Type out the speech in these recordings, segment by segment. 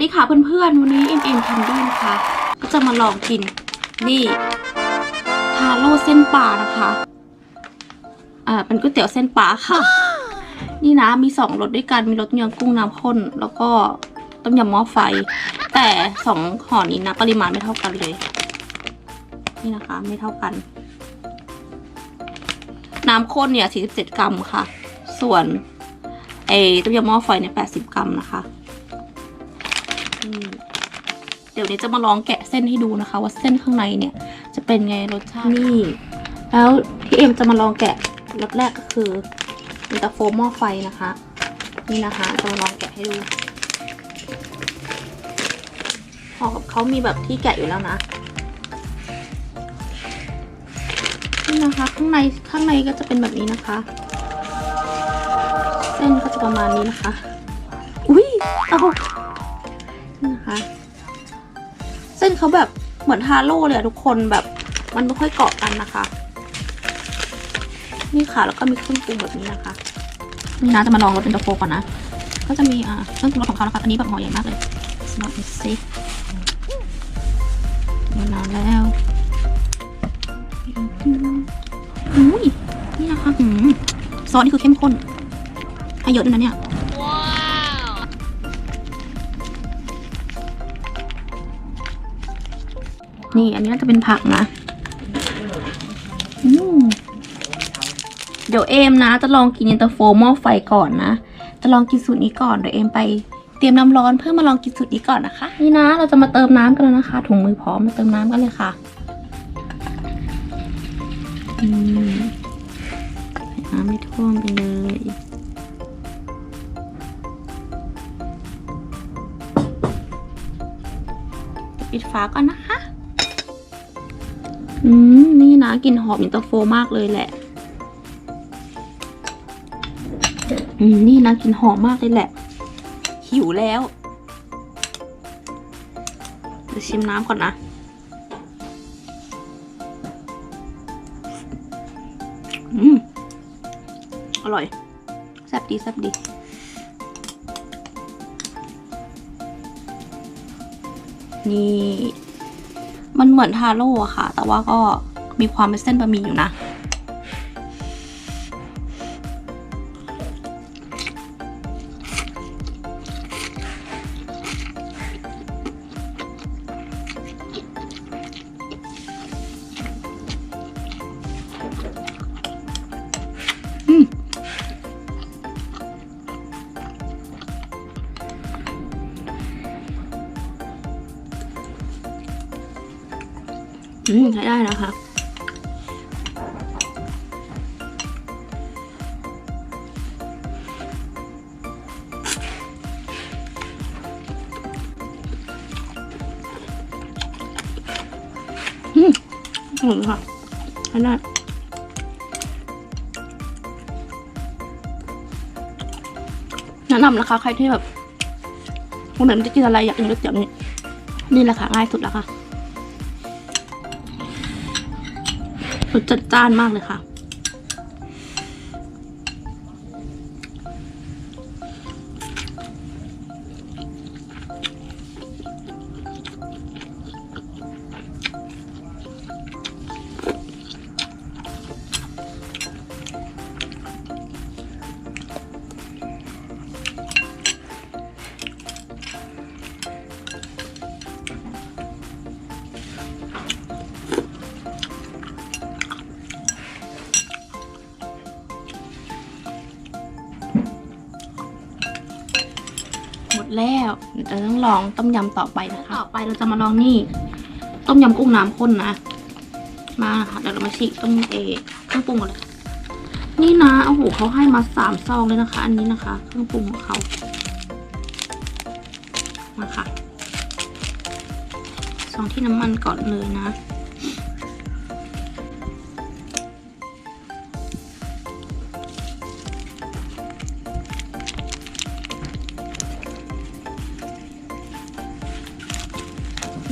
ดีค่ะเพื่อนๆ วันนี้ M M Candy นะคะ ก็จะมาลองกิน นี่ทาโร่เส้นปลานะคะ อ่า เป็นก๋วยเตี๋ยวเส้นปลาค่ะ นี่นะ มีสองรสด้วยกัน มีรสยำกุ้งน้ำข้น แล้วก็ต้มยำหม้อไฟ แต่สองห่อนี้นะ ปริมาณไม่เท่ากันเลย นี่นะคะ ไม่เท่ากัน น้ำข้นเนี่ย 47 กรัมค่ะ ส่วนไอ้ต้มยำหม้อไฟเนี่ย 80 กรัมนะคะ ดี๋ยวนี้จะมาลองแกะเส้นให้ดูนะคะ ว่าเส้นข้างในเนี่ย จะเป็นไงรสชาตินี่ แล้วที่เอ็มจะมาลองแกะรสแรกก็คืออินเตาโฟหม้อไฟนะคะ นี่นะคะจะมาลองแกะให้ดูห่อกับเขามีแบบที่แกะอยู่แล้วนะนี่นะคะข้างในข้างในก็จะเป็นแบบนี้นะคะ เส้นก็จะประมาณนี้นะคะ อุ้ยเอานี่นะคะ เส้นเขาแบบเหมือนฮาโร่เลยอะทุกคนแบบมันไม่ค่อยเกาะกันนะคะ นี่ค่ะแล้วก็มีเครื่องปรุงแบบนี้นะคะนี่นะจะมาลองรสเป็นตะโฟก่อนนะ ก็จะมีอ่าเครื่องปรุงรสของเขานะคะอันนี้แบบห่อใหญ่มากเลย smart and safe มานานแล้วอุ้ยนี่นะคะหืมซอสนี่คือเข้มข้นให้เยอะด้วยนะเนี่ย นี่อันนี้น่าจะเป็นผักนะอืมเดี๋ยวเอมนะ จะลองกินเย็นตาโฟหม้อไฟก่อนนะ จะลองกินสูตรนี้ก่อนเดี๋ยวเอมไปเตรียมน้ำร้อนเพื่อมาลองกินสูตรนี้ก่อนนะคะ นี่นะ เราจะมาเติมน้ำกันแล้วนะคะ ถุงมือพร้อมมาเติมน้ำกันเลยค่ะอืมน้ำไม่ท่วมไปเลยปิดฝาก่อนนะคะ อืม นี่นะกลิ่นหอมอินเตอร์โฟมากเลยแหละ อืม นี่นะกลิ่นหอมมากเลยแหละ หิวแล้วเดี๋ยวชิมน้ำก่อนนะ อืม อร่อย แซ่บดีแซ่บดีนี่ มันเหมือนทาโร่อะค่ะ แต่ว่าก็มีความเป็นเส้นบะหมี่อยู่นะ อืมใช้ได้นะคะ อืมอร่อยค่ะใช้ได้แนะนำนะคะ ใครที่แบบวันไหนไม่ได้กินอะไรอยากกินก๋วยเตี๋ยวนี่นี่แหละค่ะง่ายสุดแล้วค่ะ รสจัดจ้านมากเลยค่ะ แล้วเราต้องลองต้มยำต่อไปนะคะต่อไปเราจะมาลองนี่ ต้มยำกุ้งน้ำข้นนะ มาค่ะเดี๋ยวเรามาฉีกต้มเอเครื่องปรุงก่อนเลยนี่นะโอ้โหเขาให้มาสามซองเลยนะคะ อันนี้นะคะ เครื่องปรุงของเขามาค่ะซองที่น้ำมันก่อนเลยนะ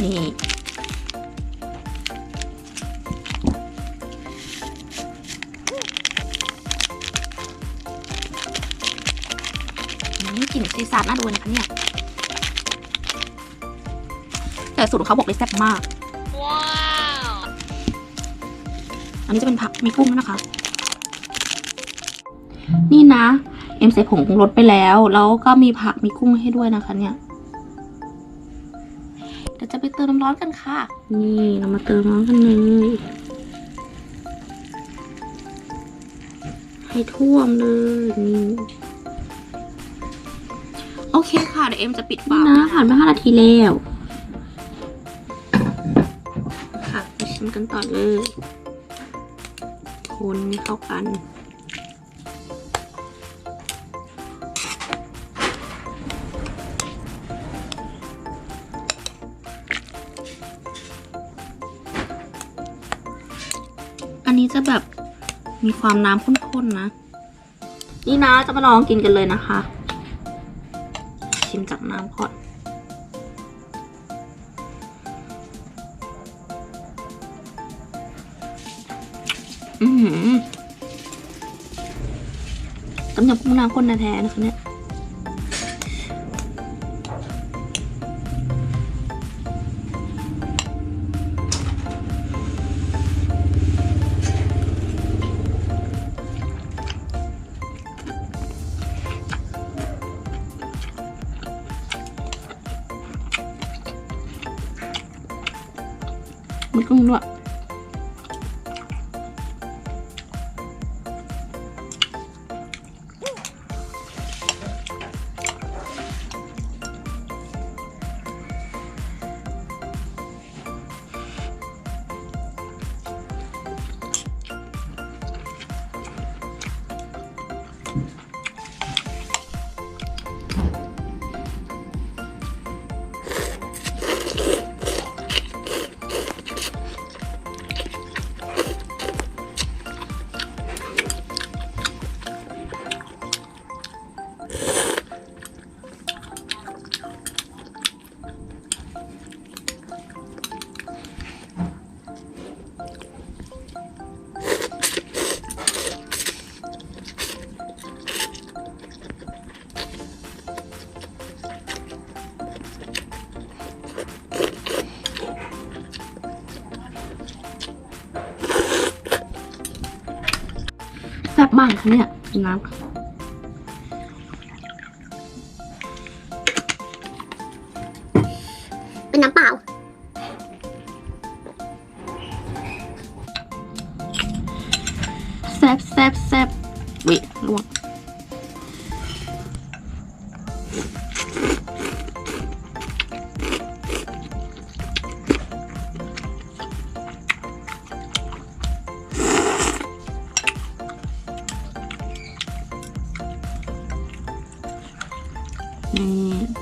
นี่อืมกลิ่นซีซาร์น่าดูนะคะเนี่ย แต่สูตรของเขาบอกเลยแซ่บมากอันนี้จะเป็นผักมีกุ้งด้วยนะคะ นี่นะ เอ็มใส่ผงปรุงรสไปแล้ว แล้วก็มีผักมีกุ้งให้ด้วยนะคะเนี่ย เดี๋ยวจะไปเติมน้ำร้อนกันค่ะ นี่เรามาเติมน้ำกันเลยให้ท่วมเลยนี่โอเคค่ะเดี๋ยวเอ็มจะปิดฝานะผ่านไปห้านาทีแล้ว ค่ะมาชิมกันต่อเลย คนให้เข้ากัน จะแบบมีความน้ำข้นๆนะ นี่นะจะมาลองกินกันเลยนะคะ ชิมจากน้ำก่อนอือหือต้มยำกุ้งน้ำข้นแท้ๆนะคะเนี่ย กุ้งด้วย บมากค่ะเนี่ยกินน้ำค่ะเป็นน้ำเปล่า แซ่บแซ่บแซ่บวิลวก นี่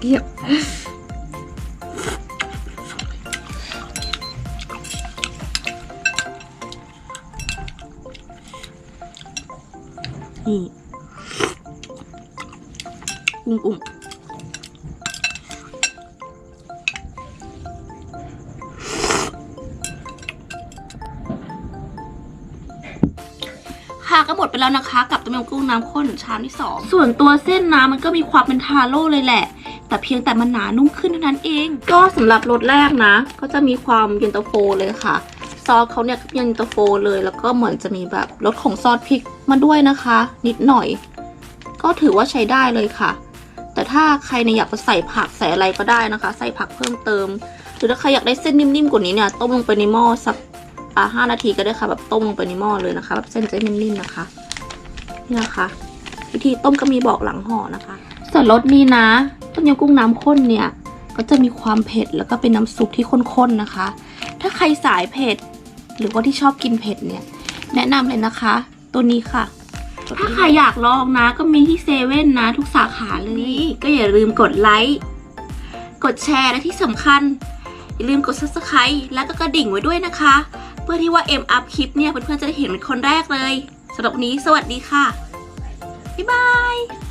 เกี่ กุ้งกุ้งค่ะก็หมดไปแล้วนะคะ กับต้มยำกุ้งน้ำข้นชามที่สองส่วนตัวเส้นน้ำมันก็มีความเป็นทาโร่เลยแหละ แต่เพียงแต่มันหนานุ่มขึ้นเท่านั้นเอง ก็สำหรับรสแรกนะ ก็จะมีความเย็นตาโฟเลยค่ะซอสเขาเนี่ยก็เย็นตาโฟเลย แล้วก็เหมือนจะมีแบบรสของซอสพริกมาด้วยนะคะ นิดหน่อย ก็ถือว่าใช้ได้เลยค่ะ ถ้าใครเนี่ยอยากจะใส่ผักใส่อะไรก็ได้นะคะ ใส่ผักเพิ่มเติม หรือถ้าใครอยากได้เส้นนิ่มๆกว่านี้เนี่ยต้มลงไปในหม้อสักอ่าห้านาทีก็ได้ค่ะแบบต้มลงไปในหม้อเลยนะคะแบบเส้นจะนิ่มๆนะคะนี่นะคะ วิธีต้มก็มีบอกหลังห่อนะคะส่วนรสนี้นะต้มยำกุ้งน้ำข้นเนี่ยก็จะมีความเผ็ดแล้วก็เป็นน้ำซุปที่ข้นๆนะคะ ถ้าใครสายเผ็ดหรือว่าที่ชอบกินเผ็ดเนี่ย แนะนำเลยนะคะ ตัวนี้ค่ะ ถ้าใครอยากลองนะ ก็มีที่เซเว่นนะ ทุกสาขาเลย ก็อย่าลืมกดไลค์กดแชร์และที่สำคัญ อย่าลืมกด subscribe แล้วก็กระดิ่งไว้ด้วยนะคะ เพื่อที่ว่า M up คลิปเนี่ยเพื่อนๆจะได้เห็นเป็นคนแรกเลยสำหรับวันนี้สวัสดีค่ะ บ๊ายบาย